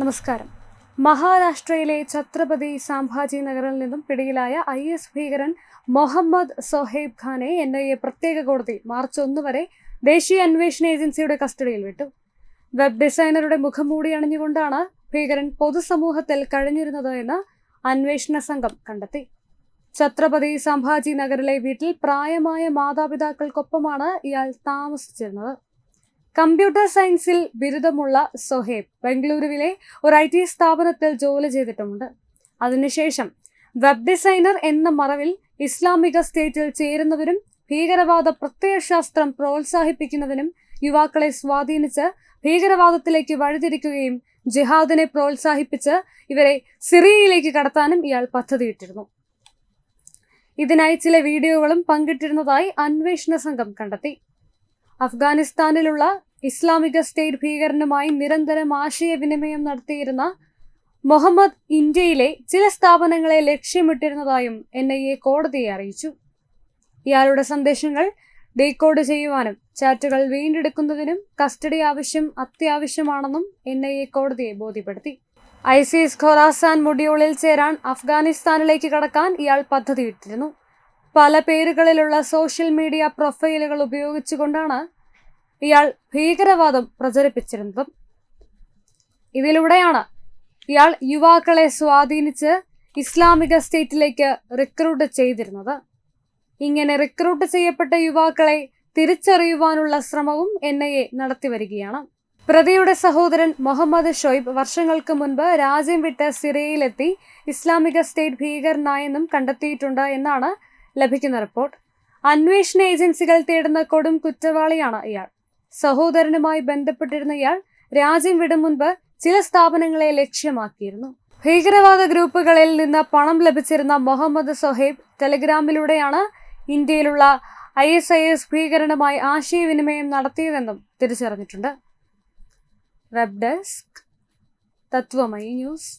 നമസ്കാരം. മഹാരാഷ്ട്രയിലെ ഛത്രപതി സാംഭാജി നഗറിൽ നിന്നും പിടിയിലായ ഐ എസ് ഭീകരൻ മൊഹമ്മദ് സൊഹൈബ് ഖാനെ എൻ ഐ എ പ്രത്യേക കോടതി മാർച്ച് ഒന്ന് വരെ ദേശീയ അന്വേഷണ ഏജൻസിയുടെ കസ്റ്റഡിയിൽ വിട്ടു. വെബ് ഡിസൈനറുടെ മുഖം മൂടി അണിഞ്ഞുകൊണ്ടാണ് ഭീകരൻ പൊതുസമൂഹത്തിൽ കഴിഞ്ഞിരുന്നത് എന്ന് അന്വേഷണ സംഘം കണ്ടെത്തി. ഛത്രപതി സംഭാജി നഗറിലെ വീട്ടിൽ പ്രായമായ മാതാപിതാക്കൾക്കൊപ്പമാണ് ഇയാൾ താമസിച്ചിരുന്നത്. കമ്പ്യൂട്ടർ സയൻസിൽ ബിരുദമുള്ള സൊഹേബ് ബംഗളൂരുവിലെ ഒരു ഐ ടി സ്ഥാപനത്തിൽ ജോലി ചെയ്തിട്ടുമുണ്ട്. അതിനുശേഷം വെബ് ഡിസൈനർ എന്ന മറവിൽ ഇസ്ലാമിക സ്റ്റേറ്റിൽ ചേരുന്നവരും ഭീകരവാദ പ്രത്യയശാസ്ത്രം പ്രോത്സാഹിപ്പിക്കുന്നതിനും യുവാക്കളെ സ്വാധീനിച്ച് ഭീകരവാദത്തിലേക്ക് വഴിതിരിക്കുകയും ജിഹാദിനെ പ്രോത്സാഹിപ്പിച്ച് ഇവരെ സിറിയയിലേക്ക് കടത്താനും ഇയാൾ പദ്ധതിയിട്ടിരുന്നു. ഇതിനായി ചില വീഡിയോകളും പങ്കിട്ടിരുന്നതായി അന്വേഷണ സംഘം കണ്ടെത്തി. അഫ്ഗാനിസ്ഥാനിലുള്ള ഇസ്ലാമിക സ്റ്റേറ്റ് ഭീകരനുമായി നിരന്തരം ആശയവിനിമയം നടത്തിയിരുന്ന മുഹമ്മദ് ഇന്ത്യയിലെ ചില സ്ഥാപനങ്ങളെ ലക്ഷ്യമിട്ടിരുന്നതായും എൻ ഐ എ കോടതിയെ അറിയിച്ചു. ഇയാളുടെ സന്ദേശങ്ങൾ ഡീകോഡ് ചെയ്യുവാനും ചാറ്റുകൾ വീണ്ടെടുക്കുന്നതിനും കസ്റ്റഡി ആവശ്യം അത്യാവശ്യമാണെന്നും എൻ ഐ എ കോടതിയെ ബോധ്യപ്പെടുത്തി. ഐസിസ് ഖൊറാസാൻ മൊഡ്യൂളിൽ ചേരാൻ അഫ്ഗാനിസ്ഥാനിലേക്ക് കടക്കാൻ ഇയാൾ പദ്ധതിയിട്ടിരുന്നു. പല പേരുകളിലുള്ള സോഷ്യൽ മീഡിയ പ്രൊഫൈലുകൾ ഉപയോഗിച്ചുകൊണ്ടാണ് ഇയാൾ ഭീകരവാദം പ്രചരിപ്പിച്ചിരുന്നതും ഇതിലൂടെയാണ് ഇയാൾ യുവാക്കളെ സ്വാധീനിച്ച് ഇസ്ലാമിക സ്റ്റേറ്റിലേക്ക് റിക്രൂട്ട് ചെയ്തിരുന്നത്. ഇങ്ങനെ റിക്രൂട്ട് ചെയ്യപ്പെട്ട യുവാക്കളെ തിരിച്ചറിയുവാനുള്ള ശ്രമവും എൻ ഐ എ നടത്തിവരികയാണ് പ്രതിയുടെ സഹോദരൻ മുഹമ്മദ് ഷൊയ്ബ് വർഷങ്ങൾക്ക് മുൻപ് രാജ്യം വിട്ട് സിറിയയിലെത്തി ഇസ്ലാമിക സ്റ്റേറ്റ് ഭീകരനായെന്നും കണ്ടെത്തിയിട്ടുണ്ട് എന്നാണ് ലഭിക്കുന്ന റിപ്പോർട്ട്. അന്വേഷണ ഏജൻസികൾ തേടുന്ന കൊടും കുറ്റവാളിയാണ് ഇയാൾ. സഹോദരനുമായി ബന്ധപ്പെട്ടിരുന്ന ഇയാൾ രാജ്യം വിടും മുൻപ് ചില സ്ഥാപനങ്ങളെ ലക്ഷ്യമാക്കിയിരുന്നു. ഭീകരവാദ ഗ്രൂപ്പുകളിൽ നിന്ന് പണം ലഭിച്ചിരുന്ന മുഹമ്മദ് സൊഹേബ് ടെലിഗ്രാമിലൂടെയാണ് ഇന്ത്യയിലുള്ള ഐ എസ് ഐ എസ് ഭീകരനുമായി ആശയവിനിമയം നടത്തിയതെന്നും തിരിച്ചറിഞ്ഞിട്ടുണ്ട്. Web desk Tatwamayi news.